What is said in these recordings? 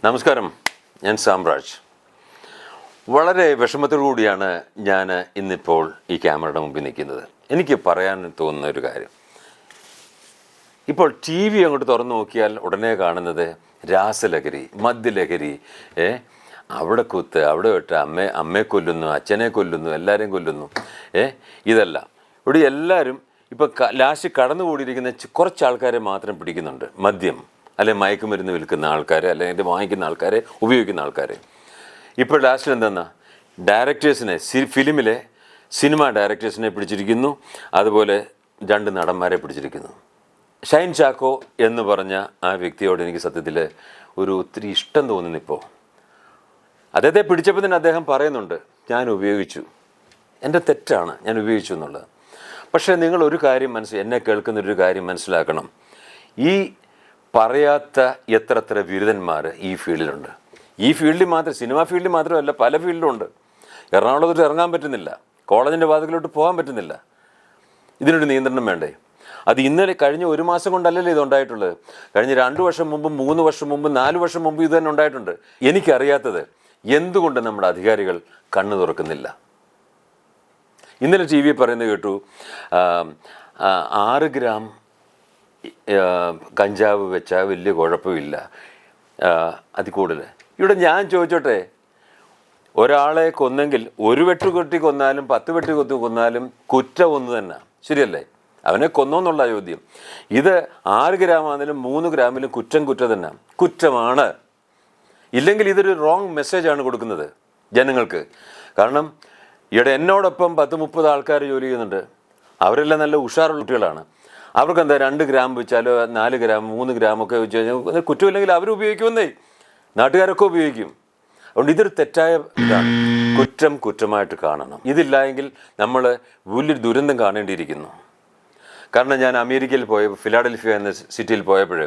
നമസ്കാരം. ഞാൻ സാമ്രാജ്. വളരെ കൂടിയാണ് ഞാൻ ഇന്നിപ്പോൾ ഈ ക്യാമറയുടെ മുമ്പിൽ നിൽക്കുന്നത്. എനിക്ക് പറയാൻ തോന്നുന്ന ഒരു കാര്യം. ഇപ്പോൾ ടി വി അങ്ങോട്ട് തുറന്നു നോക്കിയാൽ ഉടനെ കാണുന്നത് രാസലഹരി മദ്യലഹരി ഏ? അവിടെ കുത്ത് അവിടെ വിട്ട് അമ്മയെ അമ്മയെ കൊല്ലുന്നു അച്ഛനെ കൊല്ലുന്നു എല്ലാവരെയും കൊല്ലുന്നു ഏ? ഇതല്ല. ഇവിടെ എല്ലാവരും ഇപ്പോൾ ലാസ്റ്റ് കടന്നുകൂടിയിരിക്കുന്ന കുറച്ച് ആൾക്കാരെ മാത്രം പിടിക്കുന്നുണ്ട്. മദ്യം. അല്ലെ മയക്കുമരുന്ന് വിൽക്കുന്ന ആൾക്കാരെ അല്ലെങ്കിൽ വാങ്ങിക്കുന്ന ആൾക്കാരെ ഉപയോഗിക്കുന്ന ആൾക്കാരെ. ഇപ്പോൾ ലാസ്റ്റിൽ എന്തെന്നാ? ഡയറക്ടേഴ്സിനെ ഫിലിമിലെ സിനിമ ഡയറക്ടേഴ്സിനെ പിടിച്ചിരിക്കുന്നു. അതുപോലെ രണ്ട് നടന്മാരെ പിടിച്ചിരിക്കുന്നു. ഷൈൻ ചാക്കോ എന്ന് പറഞ്ഞ ആ വ്യക്തിയോട് എനിക്ക് സത്യത്തിൽ ഒരു ഒത്തിരി ഇഷ്ടം തോന്നുന്നു ഇപ്പോൾ. അദ്ദേഹത്തെ പിടിച്ചപ്പോൾ തന്നെ അദ്ദേഹം പറയുന്നുണ്ട് ഞാൻ ഉപയോഗിച്ചു. എന്റെ തെറ്റാണ്. ഞാൻ ഉപയോഗിച്ചു എന്നുള്ളത്. പക്ഷേ നിങ്ങൾ ഒരു കാര്യം മനസ്സിൽ എന്നെ കേൾക്കുന്ന ഒരു കാര്യം മനസ്സിലാക്കണം. ഈ പറയാത്ത എത്ര എത്ര ബിരുദന്മാർ ഈ ഫീൽഡിലുണ്ട്. ഈ ഫീൽഡിൽ മാത്രം സിനിമ ഫീൽഡിൽ മാത്രമല്ല പല ഫീൽഡിലും ഉണ്ട്. എറണാകുളത്തോട്ട് ഇറങ്ങാൻ പറ്റുന്നില്ല. കോളേജിന്റെ വാതിലോട്ട് പോകാൻ പറ്റുന്നില്ല. ഇതിനൊരു നിയന്ത്രണം വേണ്ടേ? അത് ഇന്നലെ കഴിഞ്ഞ ഒരു മാസം കൊണ്ടല്ലല്ലോ ഇതുണ്ടായിട്ടുള്ളത് കഴിഞ്ഞ രണ്ട് വർഷം മുമ്പ് മൂന്ന് വർഷം മുമ്പ് നാല് വർഷം മുമ്പ് ഇത് തന്നെ ഉണ്ടായിട്ടുണ്ട്. എനിക്കറിയാത്തത് എന്തുകൊണ്ട് നമ്മുടെ അധികാരികൾ കണ്ണു തുറക്കുന്നില്ല? ഇന്നലെ ടി വി പറയുന്നത് കേട്ടു ആറ് ഗ്രാം കഞ്ചാവ് വെച്ചാൽ വലിയ കുഴപ്പമില്ല. അതിൽ കൂടുതൽ ഇവിടെ ഞാൻ ചോദിച്ചോട്ടെ ഒരാളെ കൊന്നെങ്കിൽ ഒരു വെട്ട് കൊട്ടി കൊന്നാലും പത്ത് വെട്ട് കൊത്തി കൊന്നാലും കുറ്റം ഒന്ന് തന്നെ. ശരിയല്ലേ? അവനെ കൊന്നോന്നുള്ള ചോദ്യം. ഇത് ആറ് ഗ്രാമാണെങ്കിലും മൂന്ന് ഗ്രാമിലും കുറ്റം കുറ്റം തന്നെ. കുറ്റമാണ്. ഇല്ലെങ്കിൽ ഇതൊരു റോങ് മെസ്സേജാണ് കൊടുക്കുന്നത് ജനങ്ങൾക്ക്. കാരണം ഇവിടെ എന്നോടൊപ്പം പത്ത് മുപ്പത് ആൾക്കാർ ജോലി ചെയ്യുന്നുണ്ട്. അവരെല്ലാം നല്ല ഉഷാറുള്ള കുട്ടികളാണ്. അവർക്ക് എന്താ രണ്ട് ഗ്രാം വെച്ചാലോ നാല് ഗ്രാം മൂന്ന് ഗ്രാം ഒക്കെ വെച്ച് കഴിഞ്ഞാൽ കുറ്റമില്ലെങ്കിൽ അവർ ഉപയോഗിക്കുമെന്നേ. നാട്ടുകാരൊക്കെ ഉപയോഗിക്കും. അതുകൊണ്ട് ഇതൊരു തെറ്റായ കുറ്റം കുറ്റമായിട്ട് കാണണം. ഇതില്ല എങ്കിൽ നമ്മൾ വലിയൊരു ദുരന്തം കാണേണ്ടിയിരിക്കുന്നു. കാരണം ഞാൻ അമേരിക്കയിൽ പോയ ഫിലാഡൽഫിയ എന്ന സിറ്റിയിൽ പോയപ്പോൾ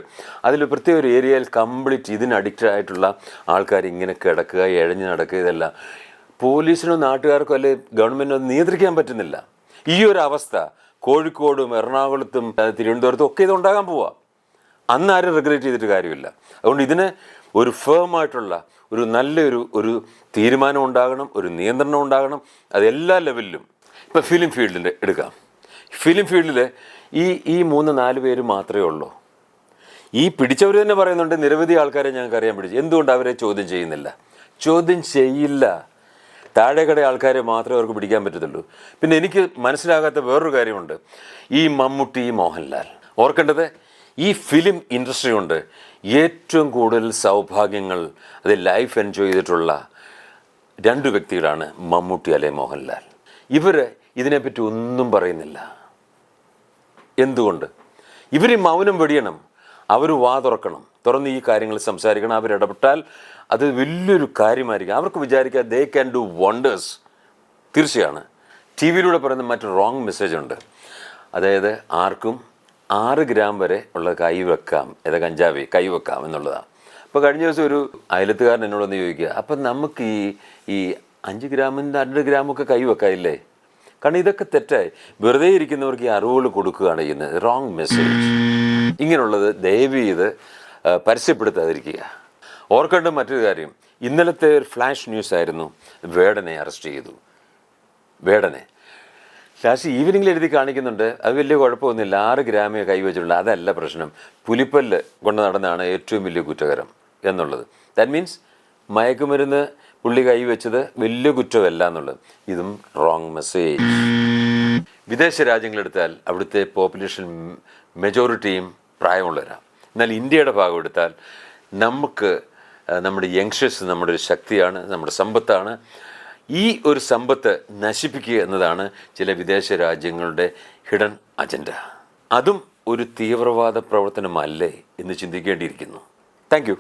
അതിൽ പ്രത്യേക ഒരു ഏരിയയിൽ കംപ്ലീറ്റ് ഇതിന് അഡിക്റ്റഡ് ആയിട്ടുള്ള ആൾക്കാർ ഇങ്ങനെ കിടക്കുക എഴഞ്ഞ് നടക്കുക ഇതെല്ലാം. പോലീസിനോ നാട്ടുകാർക്കോ അല്ലെങ്കിൽ ഗവൺമെന്റിനോ നിയന്ത്രിക്കാൻ പറ്റുന്നില്ല. ഈ ഒരു അവസ്ഥ കോഴിക്കോടും എറണാകുളത്തും തിരുവനന്തപുരത്തും ഒക്കെ ഇത് ഉണ്ടാകാൻ പോവാ. അന്ന് ആരും റെഗുലേറ്റ് ചെയ്തിട്ട് കാര്യമില്ല. അതുകൊണ്ട് ഇതിന് ഒരു ഫേമായിട്ടുള്ള ഒരു നല്ലൊരു ഒരു തീരുമാനം ഉണ്ടാകണം ഒരു നിയന്ത്രണം ഉണ്ടാകണം. അത് എല്ലാ ലെവലിലും ഇപ്പം ഫിലിം ഫീൽഡിന്റെ എടുക്കാം. ഫിലിം ഫീൽഡിൽ ഈ ഈ മൂന്ന് നാല് പേര് മാത്രമേ ഉള്ളൂ. ഈ പിടിച്ചവർ തന്നെ പറയുന്നുണ്ട് നിരവധി ആൾക്കാരെ ഞങ്ങൾക്ക് അറിയാൻ പിടിച്ചു. എന്തുകൊണ്ട് അവരെ ചോദ്യം ചെയ്യുന്നില്ല? ചോദ്യം ചെയ്യില്ല. താഴെക്കട ആൾക്കാരെ മാത്രമേ അവർക്ക് പിടിക്കാൻ പറ്റത്തുള്ളൂ. പിന്നെ എനിക്ക് മനസ്സിലാകാത്ത വേറൊരു കാര്യമുണ്ട്. ഈ മമ്മൂട്ടി മോഹൻലാൽ. ഓർക്കേണ്ടത് ഈ ഫിലിം ഇൻഡസ്ട്രി കൊണ്ട് ഏറ്റവും കൂടുതൽ സൗഭാഗ്യങ്ങൾ അത് ലൈഫ് എൻജോയ് ചെയ്തിട്ടുള്ള രണ്ട് വ്യക്തികളാണ് മമ്മൂട്ടി അല്ലെ മോഹൻലാൽ. ഇവർ ഇതിനെപ്പറ്റി ഒന്നും പറയുന്നില്ല. എന്തുകൊണ്ട്? ഇവർ മൗനം വെടിയണം. അവർ വാ തുറക്കണം. തുറന്ന് ഈ കാര്യങ്ങൾ സംസാരിക്കണം. അവരിടപെട്ടാൽ അത് വലിയൊരു കാര്യമായിരിക്കും. അവർക്ക് വിചാരിക്കുക ദേ ക്യാൻ ഡു വണ്ടേഴ്സ് തീർച്ചയാണ്. ടി വിയിലൂടെ പറയുന്ന മറ്റു റോങ് മെസ്സേജ് ഉണ്ട്. അതായത് ആർക്കും ആറ് ഗ്രാം വരെ ഉള്ള കൈ വെക്കാം. ഏതാ കഞ്ചാവി? കൈ വെക്കാം എന്നുള്ളതാണ് അപ്പോൾ കഴിഞ്ഞ ദിവസം ഒരു അയലത്തുകാരൻ എന്നോടൊന്ന് ചോദിക്കുക അപ്പം നമുക്ക് ഈ ഈ അഞ്ച് ഗ്രാമിന്റെ രണ്ട് ഗ്രാമൊക്കെ കൈ വെക്കാമില്ലേ കാരണം ഇതൊക്കെ തെറ്റായി വെറുതെ ഇരിക്കുന്നവർക്ക് ഈ അറിവുകൾ കൊടുക്കുകയാണ് ചെയ്യുന്നത്. റോങ് മെസ്സേജ് ഇങ്ങനെയുള്ളത് ദയവ് ചെയ്ത് പരസ്യപ്പെടുത്താതിരിക്കുക. ഓർക്കേണ്ട മറ്റൊരു കാര്യം. ഇന്നലത്തെ ഒരു ഫ്ലാഷ് ന്യൂസ് ആയിരുന്നു. വേടനെ അറസ്റ്റ് ചെയ്തു. വേടനെ. ലാസ്റ്റ് ഈവനിങ്ങിൽ എഴുതി കാണിക്കുന്നുണ്ട്. അത് വലിയ കുഴപ്പമൊന്നുമില്ല. ആറ് ഗ്രാമേ കൈവച്ചിട്ടുള്ള അതല്ല പ്രശ്നം. പുലിപ്പല്ല് കൊണ്ട് നടന്നാണ് ഏറ്റവും വലിയ കുറ്റകരം എന്നുള്ളത്. ദാറ്റ് മീൻസ് മയക്കുമരുന്ന് പുള്ളി കൈവച്ചത് വലിയ കുറ്റമല്ല എന്നുള്ളത്. ഇതും റോങ് മെസ്സേജ് വിദേശ രാജ്യങ്ങളെടുത്താൽ അവിടുത്തെ പോപ്പുലേഷൻ മെജോറിറ്റിയും പ്രായമുള്ളവരാണ് എന്നാൽ ഇന്ത്യയുടെ ഭാഗം എടുത്താൽ നമുക്ക് നമ്മുടെ യങ്സ്റ്റേഴ്സ് നമ്മുടെ ഒരു ശക്തിയാണ് നമ്മുടെ സമ്പത്താണ്. ഈ ഒരു സമ്പത്ത് നശിപ്പിക്കുക എന്നതാണ് ചില വിദേശ രാജ്യങ്ങളുടെ ഹിഡൻ അജണ്ട അതും ഒരു തീവ്രവാദ പ്രവർത്തനമല്ലേ എന്ന് ചിന്തിക്കേണ്ടിയിരിക്കുന്നു. താങ്ക്